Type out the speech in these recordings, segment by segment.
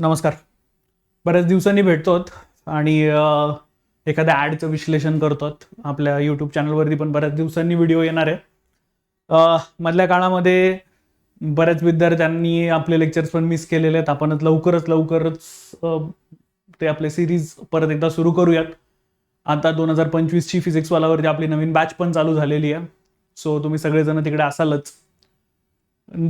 नमस्कार. बऱ्याच दिवसांनी भेटतोत आणि एखाद्या ॲडचं विश्लेषण करतोत. आपल्या यूट्यूब चॅनलवरती पण बऱ्याच दिवसांनी व्हिडिओ येणार आहे. मधल्या काळामध्ये बऱ्याच विद्यार्थ्यांनी आपले लेक्चर्स पण मिस केलेले आहेत. आपणच लवकरच लवकरच ते आपले सिरीज परत एकदा सुरू करूयात. आता दोन हजार पंचवीसची फिजिक्सवालावरती आपली नवीन बॅच पण चालू झालेली आहे. सो तुम्ही सगळेजण तिकडे असालच.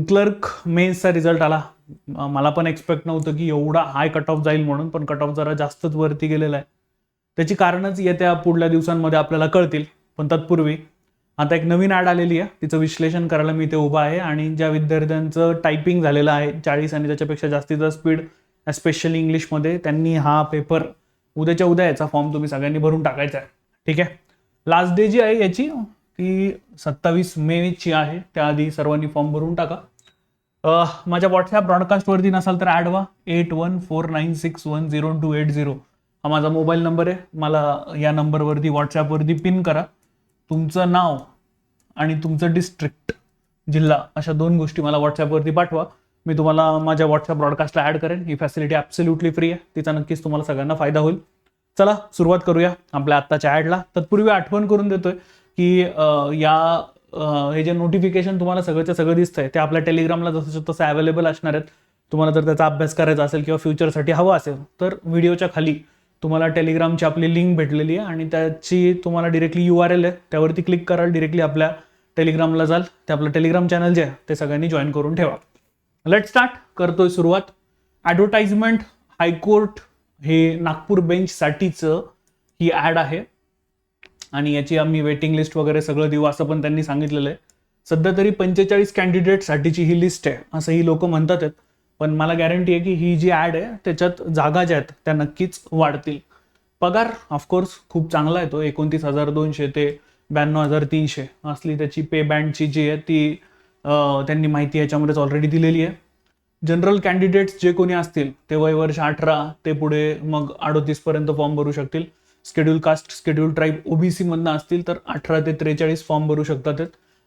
क्लर्क मेन्सचा रिझल्ट आला. मला पण एक्सपेक्ट नव्हतं की एवढा हाय कट ऑफ जाईल म्हणून पण कट ऑफ जरा जास्तच वरती गेलेला आहे. त्याची कारणच येत्या पुढल्या दिवसांमध्ये आपल्याला कळतील पण तत्पूर्वी. आता एक नवीन ॲड आलेली आहे तिचं विश्लेषण करायला मी इथे उभा आहे आणि ज्या विद्यार्थ्यांचं टायपिंग झालेलं आहे चाळीस आणि त्याच्यापेक्षा जास्तीचा स्पीड स्पेशली इंग्लिशमध्ये त्यांनी हा पेपर उद्याच्या उद्या याचा फॉर्म तुम्ही सगळ्यांनी भरून टाकायचा आहे. ठीक आहे? लास्ट डे जी आहे याची ती सत्तावीस मेची आहे. त्याआधी सर्वांनी फॉर्म भरून टाका. माझ्या व्हॉट्सॲप ब्रॉडकास्टवरती नसाल तर ॲड व्हा. Eight one four nine six one zero two eight zero हा माझा मोबाईल नंबर आहे. मला या नंबरवरती व्हॉट्सॲपवरती पिन करा. तुमचं नाव आणि तुमचं डिस्ट्रिक्ट जिल्हा अशा दोन गोष्टी मला व्हॉट्सॲपवरती पाठवा. मी तुम्हाला माझ्या व्हॉट्सअप ब्रॉडकास्टला ॲड करेन. ही फॅसिलिटी ॲब्सल्युटली फ्री आहे. तिचा नक्कीच तुम्हाला सगळ्यांना फायदा होईल. चला सुरुवात करूया. आपल्या आत्ताच्या ॲडला तत्पूर्वी आठवण करून देतोय. की या हे जे नोटिफिकेशन तुम्हाला सगळंच्या सगळं दिसतंय ते आपल्या टेलिग्रामला जसं तसं अवेलेबल असणार आहेत. तुम्हाला जर त्याचा अभ्यास करायचा असेल किंवा फ्युचरसाठी हवा असेल तर व्हिडिओच्या खाली तुम्हाला टेलिग्रामची आपली लिंक भेटलेली आहे आणि त्याची तुम्हाला डिरेक्टली यू आर एल आहे. त्यावरती क्लिक कराल डिरेक्टली आपल्या टेलिग्रामला जाल. ते आपलं टेलिग्राम चॅनल जे आहे ते सगळ्यांनी जॉईन करून ठेवा. लेट स्टार्ट करतोय सुरुवात. ॲडव्हर्टाइजमेंट हायकोर्ट हे नागपूर बेंचसाठीचं ही ॲड आहे. आणि याची आम्ही वेटिंग लिस्ट वगैरे सगळं देऊ असं पण त्यांनी सांगितलेलं आहे. सध्या तरी पंचेचाळीस कॅन्डिडेटसाठीची ही लिस्ट आहे असं ही लोक म्हणतात आहेत. पण मला गॅरंटी आहे की ही जी ॲड आहे त्याच्यात जागा ज्या आहेत त्या नक्कीच वाढतील. पगार ऑफकोर्स खूप चांगला आहे तो. एकोणतीस हजार दोनशे ते ब्याण्णव हजार तीनशे असली त्याची पे बँडची जी आहे ती त्यांनी माहिती याच्यामध्येच ऑलरेडी दिलेली आहे. जनरल कॅन्डिडेट्स जे कोणी असतील ते वय वर्ष अठरा ते पुढे मग अडोतीसपर्यंत फॉर्म भरू शकतील. Schedule caste schedule tribe OBC मधनं असतील तर अठरा ते त्रेचाळीस फॉर्म भरू शकतात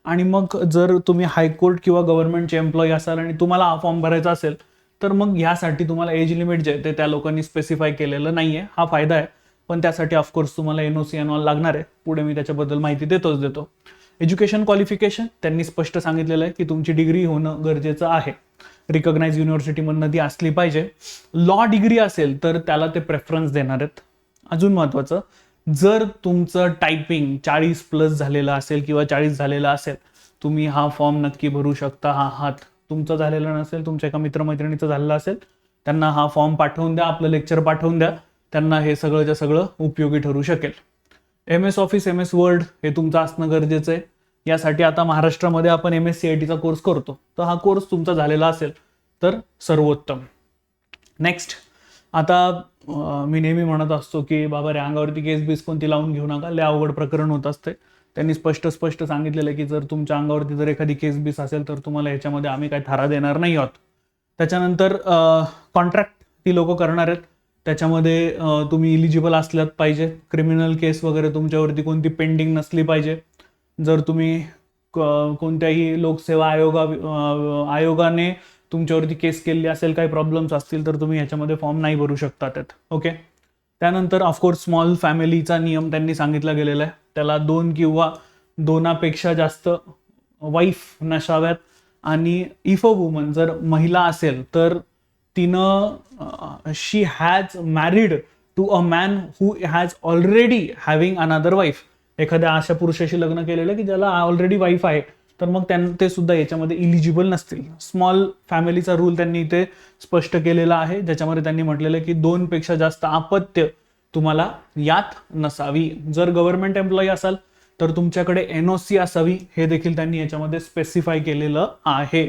आणि मग जर तुम्ही हायकोर्ट किंवा गव्हर्नमेंटचे एम्प्लॉई असाल आणि तुम्हाला हा फॉर्म भरायचा असेल तर मग ह्यासाठी तुम्हाला एज लिमिट जे आहे ते त्या लोकांनी स्पेसिफाय केलेलं नाही आहे हा फायदा आहे. पण त्यासाठी ऑफकोर्स तुम्हाला एन ओ सी एनऑल लागणार आहे. पुढे मी त्याच्याबद्दल माहिती देतोच देतो. एज्युकेशन क्वालिफिकेशन त्यांनी स्पष्ट सांगितलेलं आहे की तुमची डिग्री होणं गरजेचं आहे. रिकग्नाइज युनिव्हर्सिटीमधनं ती असली पाहिजे. लॉ डिग्री असेल तर त्याला ते प्रेफरन्स देणार आहेत. अजून महत्त्वाचं जर तुमचं टायपिंग चाळीस प्लस झालेलं असेल किंवा चाळीस झालेलं असेल तुम्ही हा फॉर्म नक्की भरू शकता हा हात तुमचा झालेला नसेल तुमच्या एका मित्रमैत्रिणीचा झालेला असेल त्यांना हा फॉर्म पाठवून द्या आपलं लेक्चर पाठवून द्या त्यांना हे सगळंच्या सगळं उपयोगी ठरू शकेल. M S office M S word हे तुमचं असणं गरजेचं आहे. यासाठी आता महाराष्ट्रामध्ये आपण एम एस सी आय टीचा कोर्स करतो. तर हा कोर्स तुमचा झालेला असेल तर सर्वोत्तम. नेक्स्ट आता मी नेहमी म्हणत असतो की बाबा रे अंगावरती केस बीस कोणती लावून घेऊ नका. लय अवघड प्रकरण होत असते. त्यांनी स्पष्ट स्पष्ट सांगितलेलं आहे की जर तुमच्या अंगावरती जर एखादी केस बीस असेल तर तुम्हाला याच्यामध्ये आम्ही काही थारा देणार नाही आहोत. त्याच्यानंतर कॉन्ट्रॅक्ट ती लोक करणार आहेत. त्याच्यामध्ये तुम्ही इलिजिबल असल्यात पाहिजे. क्रिमिनल केस वगैरे तुमच्यावरती कोणती पेंडिंग नसली पाहिजे. जर तुम्ही क- कोणत्याही लोकसेवा आयोगा आयोगाने तुमच्यावरती केस केलेली असेल काही प्रॉब्लेम्स असतील तर तुम्ही ह्याच्यामध्ये फॉर्म नाही भरू शकता त्यात. ओके त्यानंतर ऑफकोर्स स्मॉल फॅमिलीचा नियम त्यांनी सांगितला गेलेला आहे. त्याला दोन किंवा दोनापेक्षा जास्त वाईफ नसाव्यात. आणि इफ अ वुमन जर महिला असेल तर तिनं she has married to a man who has already having another wife एखाद्या अशा पुरुषाशी लग्न केलेलं की ज्याला ऑलरेडी वाईफ आहे. तर मग त्यां ते सुद्धा याच्यामध्ये इलिजिबल नसतील. स्मॉल फॅमिलीचा रूल त्यांनी इथे स्पष्ट केलेला आहे. ज्याच्यामध्ये त्यांनी म्हटलेलं आहे की दोनपेक्षा जास्त अपत्य तुम्हाला यात नसावी. जर गव्हर्नमेंट एम्प्लॉई असाल तर तुमच्याकडे एनओसी असावी हे देखील त्यांनी याच्यामध्ये स्पेसिफाय केलेलं आहे.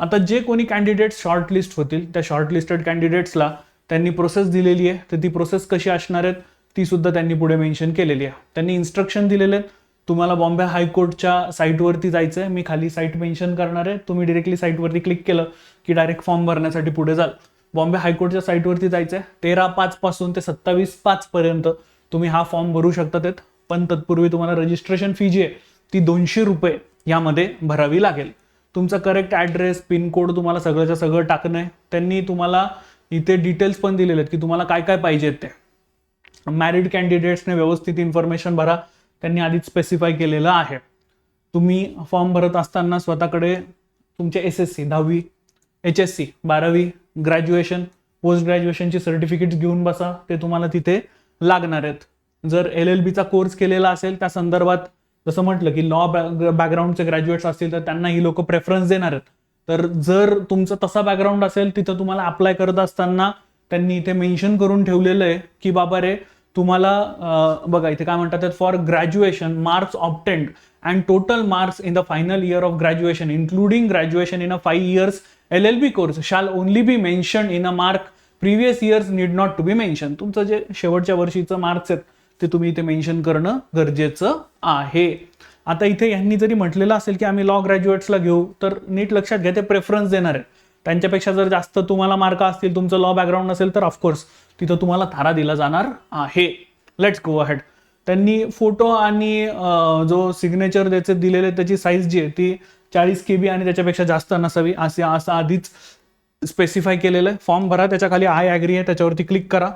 आता जे कोणी कॅन्डिडेट शॉर्टलिस्ट होतील त्या शॉर्टलिस्टेड कॅन्डिडेट्सला त्यांनी प्रोसेस दिलेली आहे. तर ती प्रोसेस कशी असणार आहेत ती सुद्धा त्यांनी पुढे मेन्शन केलेली आहे. त्यांनी इन्स्ट्रक्शन दिलेले आहेत. तुम्हाला बॉम्बे हायकोर्टच्या साईटवरती जायचं आहे मी खाली साईट मेन्शन करणार आहे तुम्ही डिरेक्टली साईटवरती क्लिक केलं की डायरेक्ट फॉर्म भरण्यासाठी पुढे जाल. बॉम्बे हायकोर्टच्या साईटवरती जायचं आहे तेरा पाच पासून ते सत्तावीस पाच पर्यंत तुम्ही हा फॉर्म भरू शकतात पण तत्पूर्वी तुम्हाला रजिस्ट्रेशन फी जी आहे ती दोनशे रुपये यामध्ये भरावी लागेल. तुमचा करेक्ट ॲड्रेस पिनकोड तुम्हाला सगळंच्या सगळं टाकणं आहे. त्यांनी तुम्हाला इथे डिटेल्स पण दिलेले आहेत की तुम्हाला काय काय पाहिजे ते. मॅरिड कॅन्डिडेट्सने व्यवस्थित इन्फॉर्मेशन भरा. त्यांनी आधीच स्पेसिफाय केलेलं आहे. तुम्ही फॉर्म भरत असताना स्वतःकडे तुमचे एस एस सी दहावी एच एस सी बारावी ग्रॅज्युएशन पोस्ट ग्रॅज्युएशनची सर्टिफिकेट्स घेऊन बसा. ते तुम्हाला तिथे लागणार आहेत. जर एल एल बीचा कोर्स केलेला असेल त्या संदर्भात जसं म्हटलं की लॉ बॅकग्राऊंडचे ग्रॅज्युएट्स असतील तर त्यांना ही लोक प्रेफरन्स देणार आहेत. तर जर तुमचं तसा बॅकग्राऊंड असेल तिथं तुम्हाला अप्लाय करत असताना त्यांनी इथे मेन्शन करून ठेवलेलं आहे की बाबा रे तुम्हाला बघा इथे काय म्हणतात for graduation marks opted and total marks in the final year of graduation including graduation in a five years L L B course shall only be mention in a mark previous years need not to be mention तुमचं जे शेवटच्या वर्षीचं marks आहेत ते तुम्ही इथे mention करणं गरजेचं आहे. आता इथे यांनी जरी म्हटलेलं असेल की आम्ही लॉ ग्रॅज्युएट्सला घेऊ तर नीट लक्षात घ्या ते प्रेफरन्स देणार आहे त्यांच्यापेक्षा जर जास्त तुम्हाला मार्क असतील तुमचं लॉ बॅकग्राऊंड नसेल तर ऑफकोर्स तिथं तुम्हाला थारा दिला जाणार आहे. लेट्स गो अहेड त्यांनी फोटो आणि जो सिग्नेचर त्याचे दिलेले त्याची साईज जी आहे ती चाळीस के बी आणि त्याच्यापेक्षा जास्त नसावी असे असं आधीच स्पेसिफाय केलेलं आहे. फॉर्म भरा त्याच्याखाली आय ॲग्री आहे त्याच्यावरती क्लिक करा.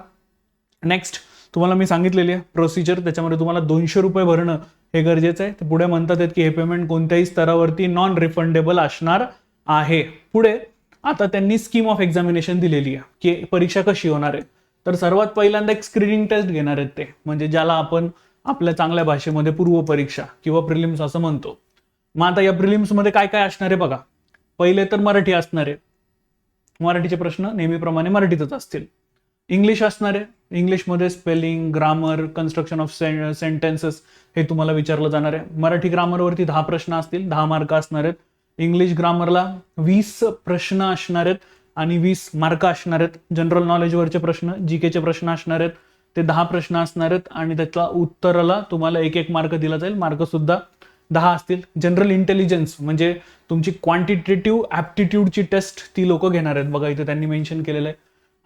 नेक्स्ट तुम्हाला मी सांगितलेली आहे प्रोसिजर त्याच्यामध्ये तुम्हाला दोनशे रुपये भरणं हे गरजेचं आहे. ते पुढे म्हणतात आहेत की हे पेमेंट कोणत्याही स्तरावरती नॉन रिफंडेबल असणार आहे. पुढे आता त्यांनी स्कीम ऑफ एक्झामिनेशन दिलेली आहे की परीक्षा कशी होणार आहे. तर सर्वात पहिल्यांदा एक स्क्रीनिंग टेस्ट घेणार आहेत ते. म्हणजे ज्याला आपण आपल्या चांगल्या भाषेमध्ये पूर्व परीक्षा किंवा प्रिलिम्स असं म्हणतो. मग आता या प्रिलिम्समध्ये काय काय असणार आहे बघा. पहिले तर मराठी असणार आहे. मराठीचे प्रश्न नेहमीप्रमाणे मराठीतच असतील. इंग्लिश असणार आहे. इंग्लिशमध्ये spelling grammar construction of sentences हे तुम्हाला विचारलं जाणार आहे. मराठी ग्रामरवरती दहा प्रश्न असतील दहा मार्क असणार आहेत. इंग्लिश ग्रामरला वीस प्रश्न असणार आहेत. आणि वीस मार्क असणार आहेत. जनरल नॉलेजवरचे प्रश्न जी केचे प्रश्न असणार आहेत. ते दहा प्रश्न असणार आहेत आणि त्याच्या उत्तराला तुम्हाला एक एक मार्क दिला जाईल. मार्क सुद्धा दहा असतील. जनरल इंटेलिजन्स म्हणजे तुमची क्वांटिटेटिव्ह ॲप्टिट्यूडची टेस्ट ती लोक घेणार आहेत. बघा इथे त्यांनी मेन्शन केलेलं आहे.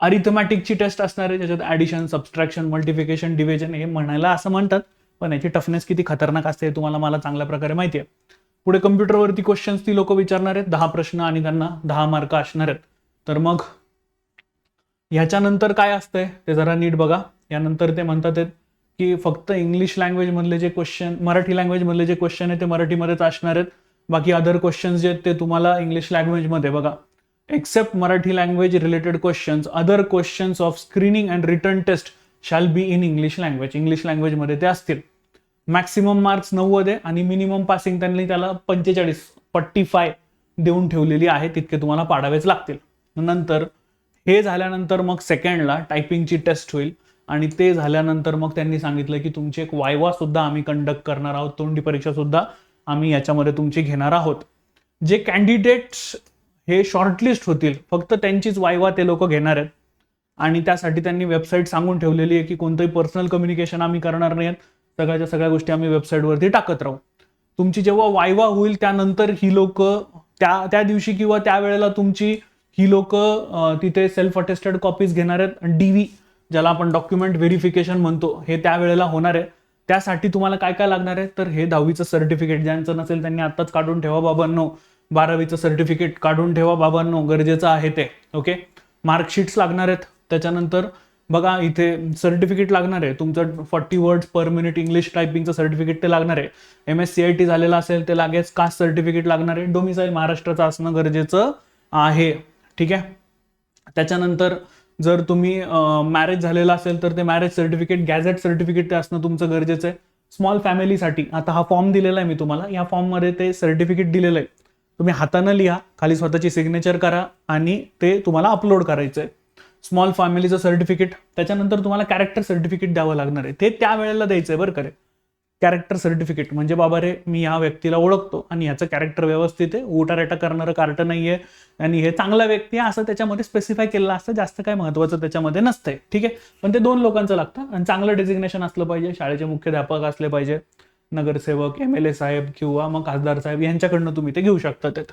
अरिथमॅटिकची टेस्ट असणार आहे. ज्याच्यात ॲडिशन सबस्ट्रॅक्शन मल्टिफिकेशन डिव्हिजन हे म्हणायला असं म्हणतात. पण याची टफनेस किती खतरनाक असते हे तुम्हाला मला चांगल्या प्रकारे माहिती आहे. पुढे कम्प्युटरवरती क्वेश्चन्स ती लोक विचारणार आहेत. दहा प्रश्न आणि त्यांना दहा मार्क असणार आहेत. तर मग ह्याच्यानंतर काय असतंय? ते जरा नीट बघा. यानंतर ते म्हणतात की फक्त इंग्लिश लँग्वेज मधले जे क्वेश्चन मराठी लँग्वेज मधले जे क्वेश्चन आहे ते मराठीमध्येच असणार आहेत. बाकी अदर क्वेश्चन्स जे आहेत ते तुम्हाला इंग्लिश लँग्वेजमध्ये बघा. Except Marathi language related questions other questions of screening and written test shall be in English language English लँग्वेजमध्ये ते असतील. मॅक्सिमम मार्क्स नव्वद आहे आणि मिनिमम पासिंग त्यांनी त्याला पंचेचाळीस पट्टी फाय देऊन ठेवलेली आहे. तितके तुम्हाला पाडावेच लागतील. नंतर हे झाल्यानंतर मग सेकंडला टायपिंगची टेस्ट होईल. आणि ते झाल्यानंतर मग त्यांनी सांगितलं की तुमची एक वायवा सुद्धा आम्ही कंडक्ट करणार आहोत. तोंडी परीक्षा सुद्धा आम्ही याच्यामध्ये तुमची घेणार आहोत. जे कॅन्डिडेट्स हे शॉर्टलिस्ट होतील फक्त त्यांचीच वायवा ते लोक घेणार आहेत. आणि त्यासाठी त्यांनी वेबसाईट सांगून ठेवलेली आहे की कोणतंही पर्सनल कम्युनिकेशन आम्ही करणार नाही आहेत. सगळ्याच्या सगळ्या गोष्टी आम्ही वेबसाईटवरती टाकत राहू. तुमची जेव्हा वायवा होईल त्यानंतर ही लोक त्या त्या दिवशी किंवा त्यावेळेला तुमची ही लोक तिथे सेल्फ अटेस्टेड कॉपीज घेणार आहेत. डी व्ही ज्याला आपण डॉक्युमेंट व्हेरिफिकेशन म्हणतो हे त्यावेळेला होणार आहे. त्यासाठी तुम्हाला काय काय लागणार आहे? तर हे दहावीचं सर्टिफिकेट ज्यांचं नसेल त्यांनी आत्ताच काढून ठेवा बाबांनो. बारावीचं सर्टिफिकेट काढून ठेवा बाबांनो गरजेचं आहे ते ओके मार्कशीट्स लागणार आहेत. त्याच्यानंतर बघा इथे सर्टिफिकेट लागणार आहे. तुमचं forty words per minute English टायपिंगचं certificate ते लागणार आहे. M S C I T झालेलं असेल ते लागेच. कास्ट सर्टिफिकेट लागणार आहे. डोमिसाईल महाराष्ट्राचं असणं गरजेचं आहे. ठीक आहे? त्याच्यानंतर जर तुम्ही मॅरेज झालेला असेल तर ते मॅरेज सर्टिफिकेट गॅझेट सर्टिफिकेट ते असणं तुमचं गरजेचं आहे. स्मॉल फॅमिलीसाठी आता हा फॉर्म दिलेला आहे मी तुम्हाला. या फॉर्ममध्ये ते सर्टिफिकेट दिलेलं आहे. तुम्ही हातानं लिहा खाली स्वतःची सिग्नेचर करा आणि ते तुम्हाला अपलोड करायचं आहे स्मॉल फॅमिलीचं सर्टिफिकेट त्याच्यानंतर तुम्हाला कॅरेक्टर सर्टिफिकेट द्यावं लागणार आहे. ते त्या वेळेला द्यायचं आहे बरं का कॅरेक्टर सर्टिफिकेट म्हणजे बाबा रे मी या व्यक्तीला ओळखतो आणि याचं कॅरेक्टर व्यवस्थित आहे उटारेटा करणारं कार्ट नाही आहे आणि हे चांगला व्यक्ती आहे असं त्याच्यामध्ये स्पेसिफाय केलेलं असतं. जास्त काय महत्वाचं त्याच्यामध्ये नसतंय. ठीक आहे? पण ते दोन लोकांचं लागतं आणि चांगलं डेजिग्नेशन असलं पाहिजे शाळेचे मुख्याध्यापक असले पाहिजे नगरसेवक एम एल ए साहेब किंवा मग खासदार साहेब यांच्याकडनं तुम्ही ते घेऊ शकता त्यात.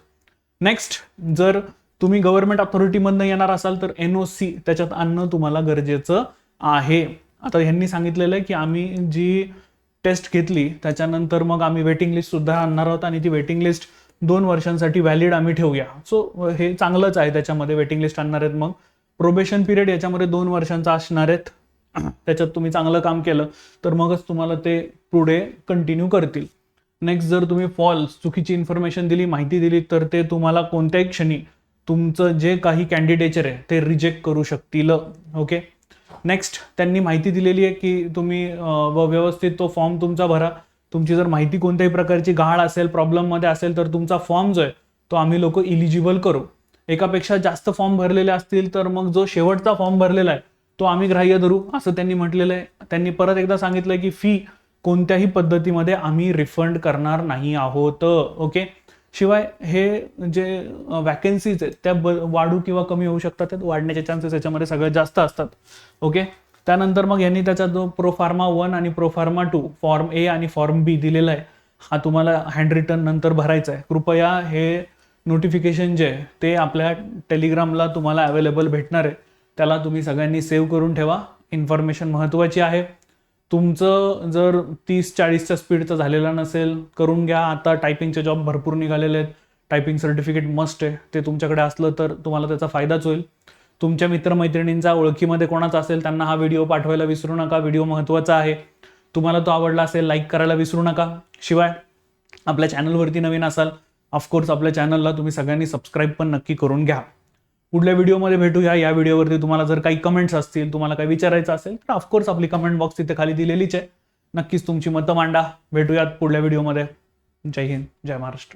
नेक्स्ट जर तुम्ही गव्हर्नमेंट अथॉरिटीमधनं येणार असाल तर एन ओ सी त्याच्यात आणणं तुम्हाला गरजेचं आहे. आता ह्यांनी सांगितलेलं आहे की आम्ही जी टेस्ट घेतली त्याच्यानंतर मग आम्ही वेटिंग लिस्ट सुद्धा आणणार आहोत आणि ती वेटिंग लिस्ट दोन वर्षांसाठी व्हॅलिड आम्ही ठेवूया. सो हे चांगलंच आहे त्याच्यामध्ये वेटिंग लिस्ट आणणार आहेत मग. प्रोबेशन पिरियड याच्यामध्ये दोन वर्षांचा असणार आहेत. त्याच्यात तुम्ही चांगलं काम केलं तर मगच तुम्हाला ते पुढे कंटिन्यू करतील. नेक्स्ट जर तुम्ही फॉल्स चुकीची इन्फॉर्मेशन दिली माहिती दिली तर ते तुम्हाला कोणत्याही क्षणी तुमचं जे काही कॅन्डिडेचर आहे ते रिजेक्ट करू शकतील. ओके नेक्स्ट त्यांनी माहिती दिलेली आहे की तुम्ही व व्यवस्थित तो फॉर्म तुमचा भरा. तुमची जर माहिती कोणत्याही प्रकारची गहाळ असेल प्रॉब्लेममध्ये असेल तर तुमचा फॉर्म जो आहे तो आम्ही लोक इलिजिबल करू. एकापेक्षा जास्त फॉर्म भरलेले असतील तर मग जो शेवटचा फॉर्म भरलेला आहे तो आम्ही ग्राह्य धरू असं त्यांनी म्हटलेलं आहे. त्यांनी परत एकदा सांगितलंय की फी कोणत्याही पद्धतीमध्ये आम्ही रिफंड करणार नाही आहोत. ओके? शिवाय हे जे वॅकन्सीज आहेत त्या ब वाढू किंवा कमी होऊ शकतात त्यात वाढण्याचे चान्सेस याच्यामध्ये सगळ्यात जास्त असतात. ओके त्यानंतर मग यांनी त्याचा जो प्रोफार्मा वन आणि प्रोफार्मा टू फॉर्म ए आणि फॉर्म बी दिलेला आहे हा तुम्हाला हँड रिटर्न नंतर भरायचा आहे. कृपया हे नोटिफिकेशन जे आहे ते आपल्या टेलिग्रामला तुम्हाला अवेलेबल भेटणार आहे. त्याला तुम्ही सगळ्यांनी सेव्ह करून ठेवा. इन्फॉर्मेशन महत्त्वाची आहे. तुमचं जर तीस चाळीसच्या स्पीडचं झालेलं नसेल करून घ्या. आता टायपिंगचे जॉब भरपूर निघालेले आहेत. टायपिंग सर्टिफिकेट मस्ट आहे. ते तुमच्याकडे असलं तर तुम्हाला त्याचा फायदाच होईल. तुमच्या मित्रमैत्रिणींचा ओळखीमध्ये कोणाचा असेल त्यांना हा व्हिडिओ पाठवायला विसरू नका. व्हिडिओ महत्त्वाचा आहे. तुम्हाला तो आवडला असेल लाईक करायला विसरू नका. शिवाय आपल्या चॅनलवरती नवीन असाल ऑफकोर्स आपल्या चॅनलला तुम्ही सगळ्यांनी सबस्क्राईब पण नक्की करून घ्या. पुढल्या व्हिडिओमध्ये भेटूया. या व्हिडिओवरती तुम्हाला जर काही कमेंट्स असतील तुम्हाला काही विचारायचं असेल तर ऑफकोर्स आपली कमेंट बॉक्स तिथे खाली दिलेलीच आहे. नक्कीच तुमची मतं मांडा. भेटूयात पुढल्या व्हिडिओमध्ये. जय हिंद जय महाराष्ट्र.